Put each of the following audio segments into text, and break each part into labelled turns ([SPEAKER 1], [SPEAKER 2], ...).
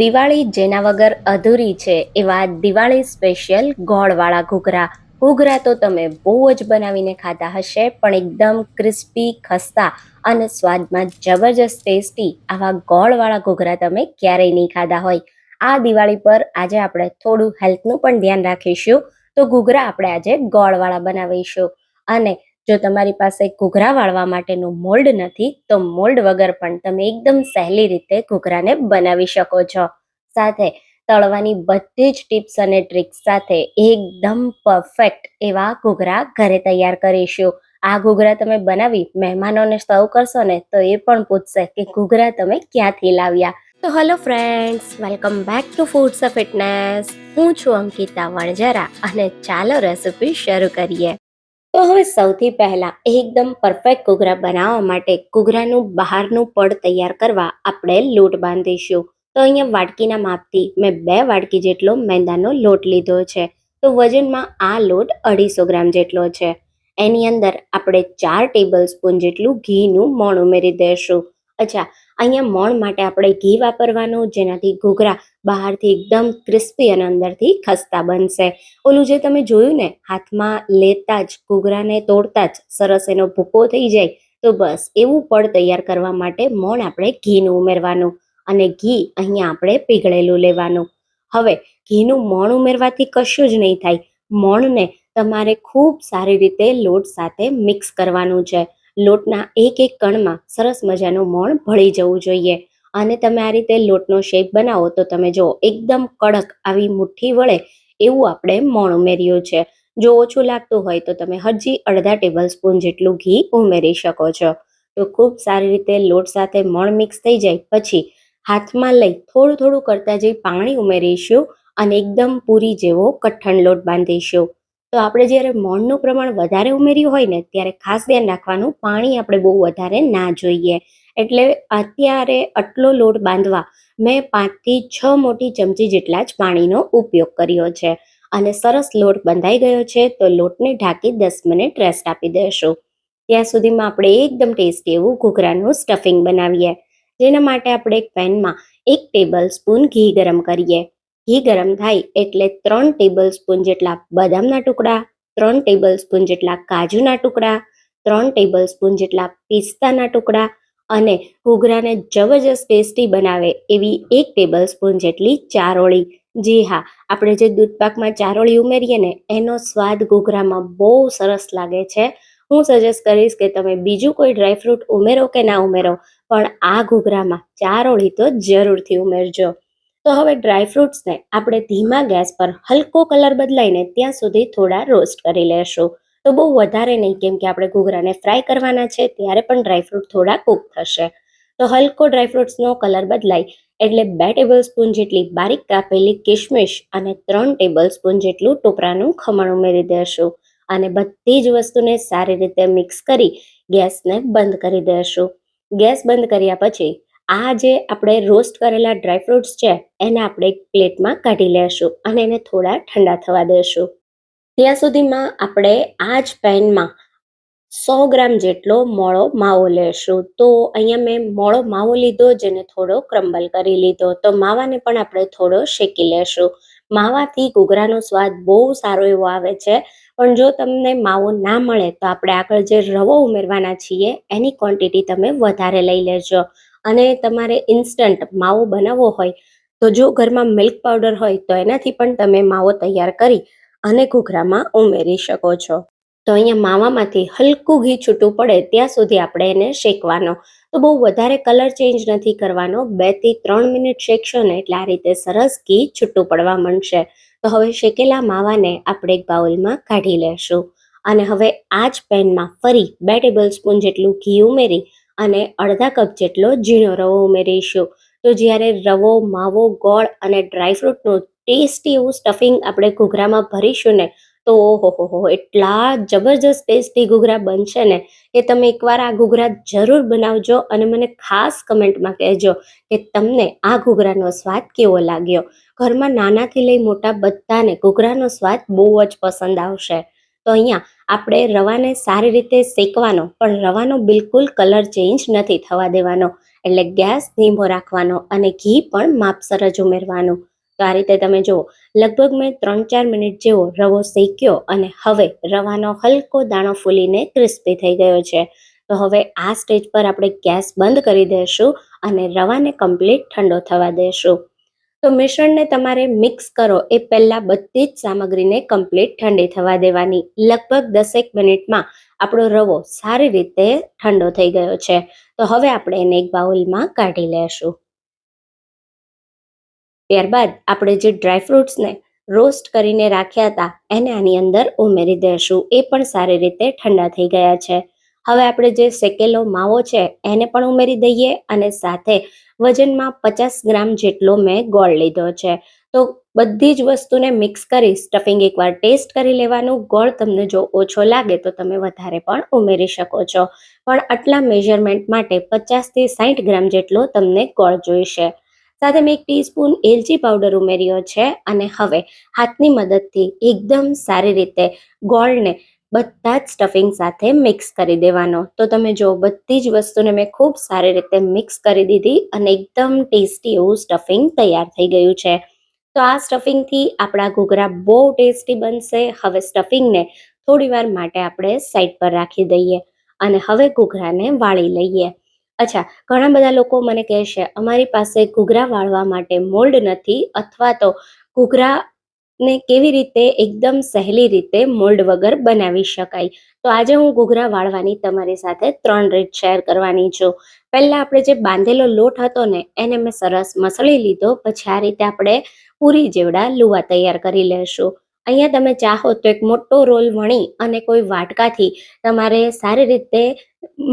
[SPEAKER 1] દિવાળી જેના વગર અધૂરી છે એવા દિવાળી સ્પેશિયલ ગોળવાળા ઘૂઘરા. ઘૂઘરા તો તમે બહુ જ બનાવીને ખાધા હશે, પણ એકદમ ક્રિસ્પી, ખસ્તા અને સ્વાદમાં જબરજસ્ત ટેસ્ટી આવા ગોળવાળા ઘૂઘરા તમે ક્યારેય નહીં ખાધા હોય. આ દિવાળી પર આજે આપણે થોડું હેલ્થનું પણ ધ્યાન રાખીશું. તો ઘૂઘરા આપણે આજે ગોળવાળા બનાવીશું. અને જો તમારી પાસે ઘૂઘરા વાળવા માટેનું મોલ્ડ નથી, તો મોલ્ડ વગર પણ તમે એકદમ સહેલી રીતે ઘૂઘરાને બનાવી શકો છો. સાથે તળવાની બધી જ ટિપ્સ અને ટ્રિક્સ સાથે એકદમ પરફેક્ટ એવા ઘૂઘરા ઘરે તૈયાર કરીશું. આ ઘૂઘરા તમે બનાવી મહેમાનોને સર્વ કરશો ને, તો એ પણ પૂછશે કે ઘૂઘરા તમે ક્યાંથી લાવ્યા? તો hello friends welcome back to foods of fitness હું છું અંકિતા વણજરા અને ચાલો રેસિપી શરૂ કરીએ. તો હવે સૌથી પહેલા એકદમ પરફેક્ટ ઘૂઘરા બનાવવા માટે ઘૂઘરાનું બહારનું પડ તૈયાર કરવા આપણે લોટ બાંધીશું. તો અહીંયા વાટકીના માપથી મેં બે વાટકી જેટલો મેંદાનો લોટ લીધો છે. તો વજનમાં આ લોટ અઢીસો ગ્રામ જેટલો છે. એની અંદર આપણે ચાર ટેબલ સ્પૂન જેટલું ઘીનું મોણ ઉમેરી દઈશું અચ્છા, અહીંયા મોણ માટે આપણે ઘી વાપરવાનું, જેનાથી ઘૂઘરા બહારથી એકદમ ક્રિસ્પી અને અંદરથી ખસ્તા બનશે. ઓલું જે તમે જોયું ને, હાથમાં લેતા જ, ઘૂઘરાને તોડતા જ સરસ એનો ભૂકો થઈ જાય, તો બસ એવું પડ તૈયાર કરવા માટે મોણ આપણે ઘીનું ઉમેરવાનું અને ઘી અહીંયા આપણે પીગળેલું લેવાનું. હવે, ઘીનું મોણ ઉમેરવાથી કશું જ નહીં થાય. મોણને તમારે ખૂબ સારી રીતે લોટ સાથે મિક્સ કરવાનું છે. લોટના એક એક કણમાં સરસ મજાનું મોણ ભળી જવું જોઈએ. અને તમે આ રીતે લોટનો શેપ બનાવો તો તમે જો એકદમ કડક આવી મુઠ્ઠી વળે એવું આપણે મોણ ઉમેર્યું છે. જો ઓછું લાગતું હોય તો તમે હજી અડધા ટેબલ સ્પૂન જેટલું ઘી ઉમેરી શકો છો. તો ખૂબ સારી રીતે લોટ સાથે મણ મિક્સ થઈ જાય. પછી હાથમાં લઈ થોડું થોડું કરતા જઈ પાણી ઉમેરીશું અને એકદમ પૂરી જેવો કઠણ લોટ બાંધીશું. તો આપણે જ્યારે મોણનું પ્રમાણ વધારે ઉમેર્યું હોય ને, ત્યારે ખાસ ધ્યાન રાખવાનું, પાણી આપણે બહુ વધારે ના જોઈએ. એટલે અત્યારે આટલો લોટ બાંધવા મેં પાંચથી છ મોટી ચમચી જેટલા જ પાણીનો ઉપયોગ કર્યો છે. અને સરસ લોટ બંધાઈ ગયો છે, તો લોટને ઢાંકી દસ મિનિટ રેસ્ટ આપી દઈશું ત્યાં સુધીમાં આપણે એકદમ ટેસ્ટી એવું ઘૂઘરાનું સ્ટફિંગ બનાવીએ. જેના માટે આપણે એક પેનમાં એક ટેબલ સ્પૂન ઘી ગરમ કરીએ. ઘી ગરમ થાય એટલે ત્રણ ટેબલ સ્પૂન જેટલા બદામના ટુકડા, ત્રણ ટેબલ સ્પૂન જેટલા કાજુના ટુકડા, ત્રણ ટેબલ સ્પૂન જેટલા પિસ્તાના ટુકડા અને ઘૂઘરાને જબરજસ્ત ટેસ્ટી બનાવે એવી એક ટેબલ સ્પૂન જેટલી ચારોળી. જી હા, આપણે જે દૂધપાકમાં ચારોળી ઉમેરીએ ને, એનો સ્વાદ ઘૂઘરામાં બહુ સરસ લાગે છે. હું સજેસ્ટ કરીશ કે તમે બીજું કોઈ ડ્રાયફ્રૂટ ઉમેરો કે ના ઉમેરો, પણ આ ઘૂઘરામાં ચારોળી તો જરૂરથી ઉમેરજો. તો હવે ડ્રાયફ્રૂટ્સને આપણે ધીમા ગેસ પર હલકો કલર બદલાઈને ત્યાં સુધી થોડા રોસ્ટ કરી લેશું. તો બહુ વધારે નહીં, કેમ કે આપણે ઘૂઘરાને ફ્રાય કરવાના છે, ત્યારે પણ ડ્રાયફ્રૂટ થોડા કૂક થશે. તો હલકો ડ્રાયફ્રૂટ્સનો કલર બદલાય, એટલે બે ટેબલ સ્પૂન જેટલી બારીક કાપેલી કિશમિશ અને ત્રણ ટેબલ સ્પૂન જેટલું ટોપરાનું ખમણ ઉમેરી દેશું. અને બધી જ વસ્તુને સારી રીતે મિક્સ કરી ગેસને બંધ કરી દેશું. ગેસ બંધ કર્યા પછી આ જે આપણે રોસ્ટ કરેલા ડ્રાયફ્રૂટ્સ છે, એને આપણે એક પ્લેટમાં કાઢી લેશું અને એને થોડા ઠંડા થવા દેશું. ત્યાં સુધીમાં આપણે આ જ પેનમાં સો ગ્રામ જેટલો મોળો માવો લેશું. તો અહીંયા મેં મોળો માવો લીધો, જેને થોડો ક્રમ્બલ કરી લીધો. તો માવાને પણ આપણે થોડો શેકી લેશું. માવાથી ઘૂઘરાનો સ્વાદ બહુ સારો એવો આવે છે. પણ જો તમને માવો ના મળે, તો આપણે આગળ જે રવો ઉમેરવાના છીએ, એની ક્વોન્ટિટી તમે વધારે લઈ લેજો. અને તમારે ઇન્સ્ટન્ટ માવો બનાવવો હોય તો જો ઘરમાં મિલ્ક પાવડર હોય તો એનાથી પણ તમે માવો તૈયાર કરી અને ઘૂઘરામાં ઉમેરી શકો છો. તો અહીંયા માવામાંથી હલકું ઘી છૂટું પડે ત્યાં સુધી આપણે એને શેકવાનો. તો બહુ વધારે કલર ચેન્જ નથી કરવાનો. બેથી ત્રણ મિનિટ શેકશો ને એટલે આ રીતે સરસ ઘી છૂટું પડવા માંડશે. તો હવે શેકેલા માવાને આપણે એક બાઉલમાં કાઢી લેશું. અને હવે આ જ પેનમાં ફરી બે ટેબલ સ્પૂન જેટલું ઘી ઉમેરી અને અડધા કપ જેટલો ઝીણો રવો ઉમેરીશું. તો જ્યારે રવો, માવો, ગોળ અને ડ્રાયફ્રૂટનું ટેસ્ટી એવું સ્ટફિંગ આપણે ઘૂઘરામાં ભરીશું ને, તો ઓહો હો એટલા જબરજસ્ત ટેસ્ટી ઘૂઘરા બનશે ને કે તમે એકવાર આ ઘૂઘરા જરૂર બનાવજો અને મને ખાસ કમેન્ટમાં કહેજો કે તમને આ ઘૂઘરાનો સ્વાદ કેવો લાગ્યો. ઘરમાં નાનાથી લઈ મોટા બધાને ઘૂઘરાનો સ્વાદ બહુ જ પસંદ આવશે. તો અહીંયા આપણે રવાને સારી રીતે શેકવાનો, પણ રવાનો બિલકુલ કલર ચેન્જ નથી થવા દેવાનો. એટલે ગેસ ધીમો રાખવાનો અને ઘી પણ માપસર જ ઉમેરવાનું. તો આ રીતે તમે જુઓ, લગભગ મેં ત્રણ ચાર મિનિટ જેવો રવો શેક્યો અને હવે રવાનો હલકો દાણો ફૂલીને ક્રિસ્પી થઈ ગયો છે. તો હવે આ સ્ટેજ પર આપણે ગેસ બંધ કરી દઈશું અને રવાને કમ્પ્લીટ ઠંડો થવા દઈશું તો મિશ્રણને તમારે મિક્સ કરો એ પહેલાં બધી જ સામગ્રીને કમ્પ્લીટ ઠંડી થવા દેવાની. લગભગ દસેક મિનિટમાં આપણો રવો સારી રીતે ઠંડો થઈ ગયો છે. તો હવે આપણે એને એક બાઉલમાં કાઢી લેશું. ત્યારબાદ આપણે જે ડ્રાયફ્રૂટ્સને રોસ્ટ કરીને રાખ્યા હતા, એને આની અંદર ઉમેરી દઈશું એ પણ સારી રીતે ઠંડા થઈ ગયા છે. હવે આપણે જે શેકેલો માવો છે, એને પણ ઉમેરી દઈએ અને સાથે વજનમાં પચાસ ગ્રામ જેટલો મેં ગોળ લીધો છે. તો બધી જ વસ્તુને મિક્સ કરી સ્ટફિંગ એકવાર ટેસ્ટ કરી લેવાનું. ગોળ તમને જો ઓછો લાગે તો તમે વધારે પણ ઉમેરી શકો છો. પણ આટલા મેઝરમેન્ટ માટે પચાસથી સાઠ ગ્રામ જેટલો તમને ગોળ જોઈશે. સાથે મેં એક ટીસ્પૂન એલચી પાવડર ઉમેર્યો છે અને હવે હાથની મદદથી એકદમ સારી રીતે ગોળને બધા જ સ્ટફિંગ સાથે મિક્સ કરી દેવાનો. તો તમે જો બધી જ વસ્તુને મેં ખૂબ સારી રીતે મિક્સ કરી દીધી અને એકદમ ટેસ્ટી એવું સ્ટફિંગ તૈયાર થઈ ગયું છે. તો આ સ્ટફિંગથી આપણા ઘૂઘરા બહુ ટેસ્ટી બનશે. હવે સ્ટફિંગને થોડી વાર માટે આપણે સાઈડ પર રાખી દઈએ અને હવે ઘૂઘરાને વાળી લઈએ. અચ્છા, ઘણા બધા લોકો મને કહેશે અમારી પાસે ઘૂઘરા વાળવા માટે મોલ્ડ નથી અથવા તો ઘૂઘરાને કેવી રીતે એકદમ સહેલી રીતે મોલ્ડ વગર બનાવી શકાય? તો આજે હું ઘૂઘરા વાળવાની તમારી સાથે ત્રણ રીત શેર કરવાની છું. પહેલાં આપણે જે બાંધેલો લોટ હતો ને, એને મેં સરસ મસળી લીધો, પછી આ રીતે આપણે પૂરી જેવડા લુવા તૈયાર કરી લેશું. અહીંયા તમે ચાહો તો એક મોટો રોલ વણી અને કોઈ વાટકાથી તમારે સારી રીતે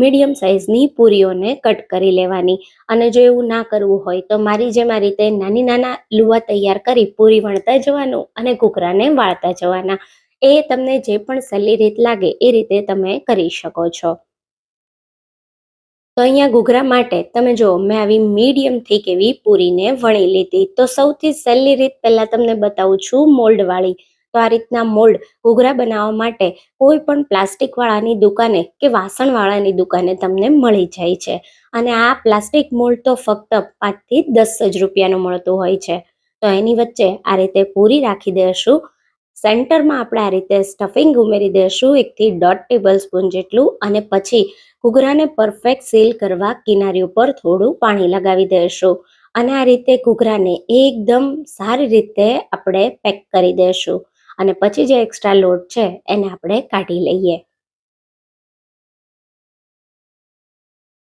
[SPEAKER 1] મીડિયમ સાઇઝની પૂરીઓને કટ કરી લેવાની. અને જો એવું ના કરવું હોય, તો મારી જેમ આ રીતે નાની નાના લુવા તૈયાર કરી પૂરી વણતા જવાનું અને ઘૂઘરાને વાળતા જવાના. એ તમને જે પણ સહેલી રીત લાગે એ રીતે તમે કરી શકો છો. તો અહીંયા ઘૂઘરા માટે તમે જો, મેં આવી મીડિયમ થીક એવી પૂરીને વણી લીધી. તો સૌથી સહેલી રીત પહેલાં તમને બતાવું છું, મોલ્ડવાળી. તો આ રીતના મોલ્ડ ઘૂઘરા બનાવવા માટે કોઈ પણ પ્લાસ્ટિક વાળાની દુકાને કે વાસણવાળાની દુકાને તમને મળી જાય છે. અને આ પ્લાસ્ટિક મોલ્ડ તો ફક્ત પાંચથી દસ જ રૂપિયાનું મળતું હોય છે. તો એની વચ્ચે આ રીતે પૂરી રાખી દઈશું સેન્ટરમાં આપણે આ રીતે સ્ટફિંગ ઉમેરી દઈશું એકથી દોઢ ટેબલ સ્પૂન જેટલું અને પછી ઘૂઘરાને પરફેક્ટ સીલ કરવા કિનારી ઉપર થોડું પાણી લગાવી દઈશું અને આ રીતે ઘૂઘરાને એકદમ સારી રીતે આપણે પેક કરી દઈશું અને પછી જે એક્સ્ટ્રા લોટ છે, એને આપણે કાઢી લઈએ.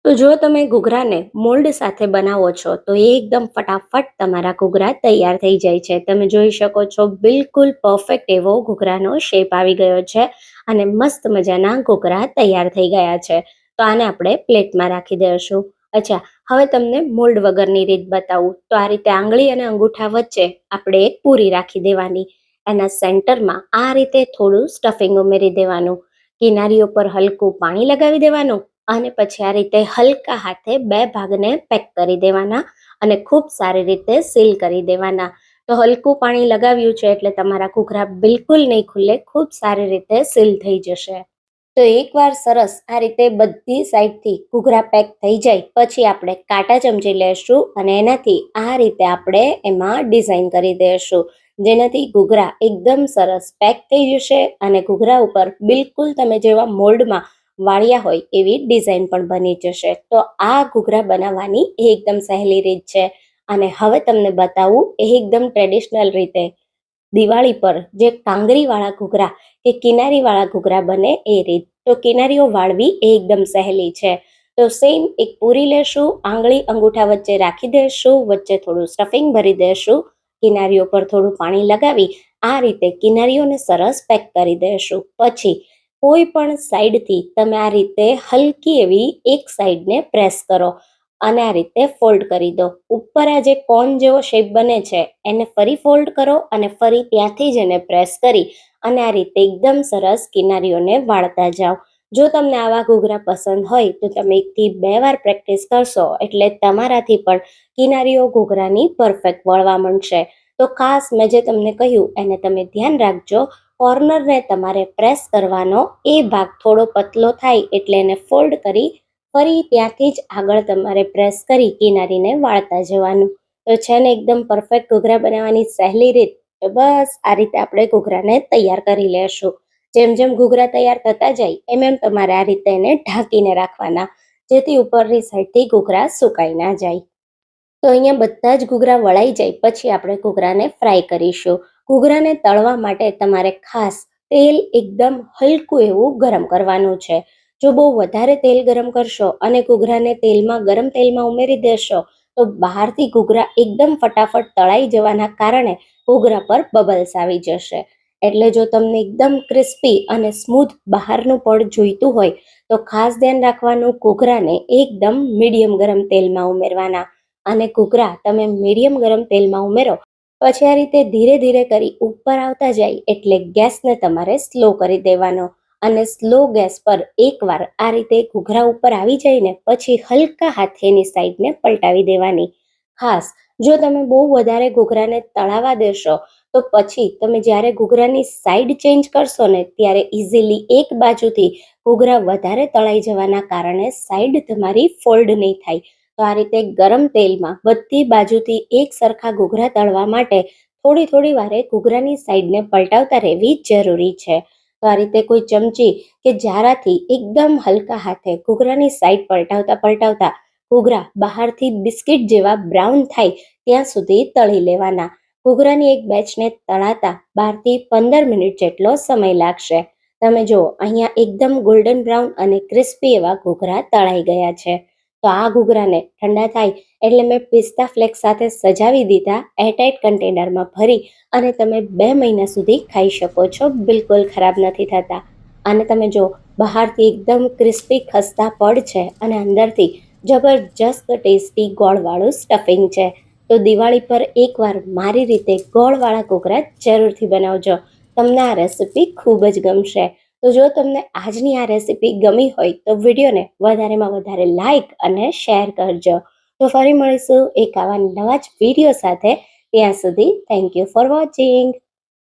[SPEAKER 1] તો જો તમે ઘૂઘરાને મોલ્ડ સાથે બનાવો છો, તો એ એકદમ ફટાફટ તમારા ઘૂઘરા તૈયાર થઈ જાય છે. તમે જોઈ શકો છો, બિલકુલ પરફેક્ટ એવો ઘૂઘરાનો શેપ આવી ગયો છે અને મસ્ત મજાના ઘૂઘરા તૈયાર થઈ ગયા છે. તો આને આપણે પ્લેટમાં રાખી દઈશું. અચ્છા, હવે તમને મોલ્ડ વગરની રીત બતાવું. તો આ રીતે આંગળી અને અંગૂઠા વચ્ચે આપણે એક પૂરી રાખી દેવાની. એના સેન્ટરમાં આ રીતે થોડું સ્ટફિંગ ઉમેરી દેવાનું, કિનારીઓ પર હલકું પાણી લગાવી દેવાનું અને પછી આ રીતે હલકા હાથે બે ભાગને પેક કરી દેવાના અને ખૂબ સારી રીતે સીલ કરી દેવાના. તો હલકું પાણી લગાવ્યું છે એટલે તમારા ઘૂઘરા બિલકુલ નહીં ખુલે, ખૂબ સારી રીતે સીલ થઈ જશે. તો એકવાર સરસ આ રીતે બધી સાઈડથી ઘૂઘરા પેક થઈ જાય, પછી આપણે કાંટા ચમચી લેશું અને એનાથી આ રીતે આપણે એમાં ડિઝાઇન કરી દઈશું જેનાથી ઘૂઘરા એકદમ સરસ પેક થઈ જશે અને ઘૂઘરા ઉપર બિલકુલ તમે જેવા મોલ્ડમાં વાળ્યા હોય એવી ડિઝાઇન પણ બની જશે. તો આ ઘૂઘરા બનાવવાની એકદમ સહેલી રીત છે. અને હવે તમને બતાવું એકદમ ટ્રેડિશનલ રીતે દિવાળી પર જે કાંગરીવાળા ઘૂઘરા કે કિનારીવાળા ઘૂઘરા બને એ રીત. તો કિનારીઓ વાળવી એ એકદમ સહેલી છે. તો સેમ એક પૂરી લેશું, આંગળી અંગૂઠા વચ્ચે રાખી દેશું, વચ્ચે થોડું સ્ટફિંગ ભરી દેશું, કિનારીઓ પર થોડું પાણી લગાવી, આ રીતે કિનારીઓને સરસ પેક કરી દેશું. પછી કોઈ પણ સાઈડથી તમે આ રીતે હલકી એવી એક સાઈડને પ્રેસ કરો. અને આ રીતે ફોલ્ડ કરી દો. ઉપર આ જે કોન જેવો શેપ બને છે, એને ફરી ફોલ્ડ કરો અને ફરી ત્યાંથી જ એને પ્રેસ કરી અને આ રીતે એકદમ સરસ કિનારીઓને વાળતા જાઓ. જો તમને આવા ઘૂઘરા પસંદ હોય તો તમે એકથી બે વાર પ્રેક્ટિસ કરશો એટલે તમારાથી પણ કિનારીઓ ઘૂઘરાની પરફેક્ટ વળવા મળશે તો ખાસ મેં જે તમને કહ્યું એને તમે ધ્યાન રાખજો. કોર્નરને તમારે પ્રેસ કરવાનો એ ભાગ થોડો પતલો થાય એટલે એને ફોલ્ડ કરી ફરી ત્યાંથી જ આગળ તમારે પ્રેસ કરી કિનારીને વાળતા જવાનું. તો છે ને એકદમ પરફેક્ટ ઘૂઘરા બનાવવાની સહેલી રીત. તો બસ આ રીતે આપણે ઘૂઘરાને તૈયાર કરી લેશું. જેમ જેમ ઘૂઘરા તૈયાર થતા જાય, એમ એમ તમારે આ રીતે એને ઢાંકીને રાખવાના, જેથી ઉપરની સાઈડથી ઘૂઘરા સુકાઈ ના જાય. તો અહીંયા બધા જ ઘૂઘરા વળાઈ જાય, પછી આપણે ઘૂઘરાને ફ્રાય કરીશું. ઘૂઘરાને તળવા માટે તમારે ખાસ તેલ એકદમ હલકું એવું ગરમ કરવાનું છે. જો બહુ વધારે તેલ ગરમ કરશો અને ઘૂઘરાને તેલમાં ગરમ તેલમાં ઉમેરી દેશો, તો બહારથી ઘૂઘરા એકદમ ફટાફટ તળાઈ જવાના કારણે ઘૂઘરા પર બબલ્સ આવી જશે. એટલે જો તમને એકદમ ક્રિસ્પી અને સ્મૂથ બહારનું પડ જોઈતું હોય, તો ખાસ ધ્યાન રાખવાનું ઘૂઘરાને એકદમ મીડિયમ ગરમ તેલમાં ઉમેરવાના. અને ઘૂઘરા તમે મીડિયમ ગરમ તેલમાં ઉમેરો, પછી આ રીતે ધીરે ધીરે કરી ઉપર આવતા જાય એટલે ગેસને તમારે સ્લો કરી દેવાનો. અને સ્લો ગેસ પર એકવાર આ રીતે ઘૂઘરા ઉપર આવી જઈને પછી હલકા હાથેની સાઈડને પલટાવી દેવાની. ખાસ, જો તમે બહુ વધારે ઘૂઘરાને તળાવા દેશો, તો પછી તમે જ્યારે ઘૂઘરાની સાઈડ ચેન્જ કરશો ને, ત્યારે ઇઝીલી એક બાજુથી ઘૂઘરા વધારે તળાઈ જવાના કારણે સાઈડ તમારી ફોલ્ડ નહીં થાય. તો આ રીતે ગરમ તેલમાં બધી બાજુથી એક સરખા ઘૂઘરા તળવા માટે થોડી થોડી વારે ઘૂઘરાની સાઈડને પલટાવતા રહેવી જરૂરી છે. તો આ રીતે કોઈ ચમચી કે જારાથી એકદમ હલકા હાથે ઘૂઘરાની સાઈડ પલટાવતા પલટાવતા ઘૂઘરા બહારથી બિસ્કિટ જેવા બ્રાઉન થાય ત્યાં સુધી તળી લેવાના. ઘૂઘરાની એક બેચને તળાતા બારથી પંદર મિનિટ જેટલો સમય લાગશે. તમે જુઓ, અહીંયા એકદમ ગોલ્ડન બ્રાઉન અને ક્રિસ્પી એવા ઘૂઘરા તળાઈ ગયા છે. તો આ ઘૂઘરાને ઠંડા થાય એટલે મેં પિસ્તા ફ્લેક્સ સાથે સજાવી દીધા એરટાઇટ કન્ટેનરમાં ભરી અને તમે બે મહિના સુધી ખાઈ શકો છો, બિલકુલ ખરાબ નથી થતા. અને તમે જો, બહારથી એકદમ ક્રિસ્પી ખસ્તા પડ છે અને અંદરથી જબરજસ્ત ટેસ્ટી ગોળવાળું સ્ટફિંગ છે, તો દિવાળી પર એકવાર મારી રીતે ગોળવાળા ઘૂઘરા જરૂરથી બનાવજો. તમને આ રેસીપી ખૂબ જ ગમશે. તો જો તમને આજની આ રેસિપી ગમી હોય તો વિડીયોને વધારેમાં વધારે લાઈક અને શેર કરજો. તો ફરી મળીશું એક આવા નવા જ વીડિયો સાથે. ત્યાં સુધી થેન્ક યુ ફોર વોચિંગ